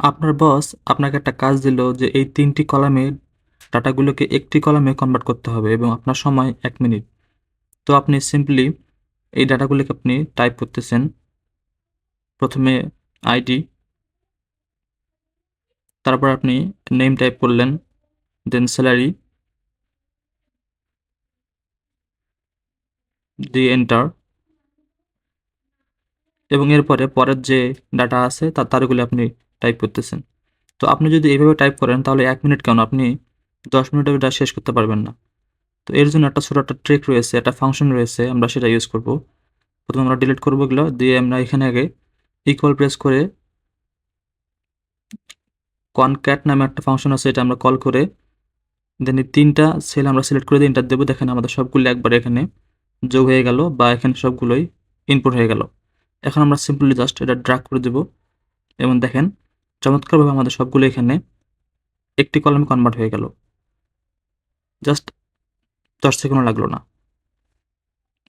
আপনার বস আপনাকে একটা কাজ দিল যে এই তিনটি কলামে ডাটাগুলোকে একটি কলামে কনভার্ট করতে হবে এবং আপনার সময় এক মিনিট। তো আপনি সিম্পলি এই ডাটাগুলোকে আপনি টাইপ করতেছেন। প্রথমে আইডি তারপর আপনি নেম টাইপ করলেন দেন স্যালারি দিয়ে এন্টার এবং এরপরে পরের যে ডাটা আছে তার তারগুলো আপনি টাইপ করতেছেন। তো আপনি যদি এইভাবে টাইপ করেন, তাহলে এক মিনিট কেন? আপনি দশ মিনিটে এটা শেষ করতে পারবেন না। তো এর জন্য একটা ছোটো একটা ট্রিক রয়েছে, একটা ফাংশন রয়েছে, আমরা সেটা ইউজ করব। প্রথমে আমরা ডিলিট করব এগুলো, দিয়ে আমরা এখানে আগে ইকুয়াল প্রেস করে কনক্যাট নামে একটা ফাংশন আছে, এটা আমরা কল করে দেন তিনটা সেল আমরা সিলেক্ট করে দিয়ে ইন্টার দেবো। দেখেন আমাদের সবগুলো একবার এখানে যোগ হয়ে গেল বা এখানে সবগুলোই ইনপুট হয়ে গেল। এখন আমরা সিম্পলি জাস্ট এটা ড্রাগ করে দেব। এবং দেখেন চমৎকারভাবে আমাদের সবগুলো এখানে একটি কলমে কনভার্ট হয়ে গেল। জাস্ট দশ সেকেন্ডও লাগল না।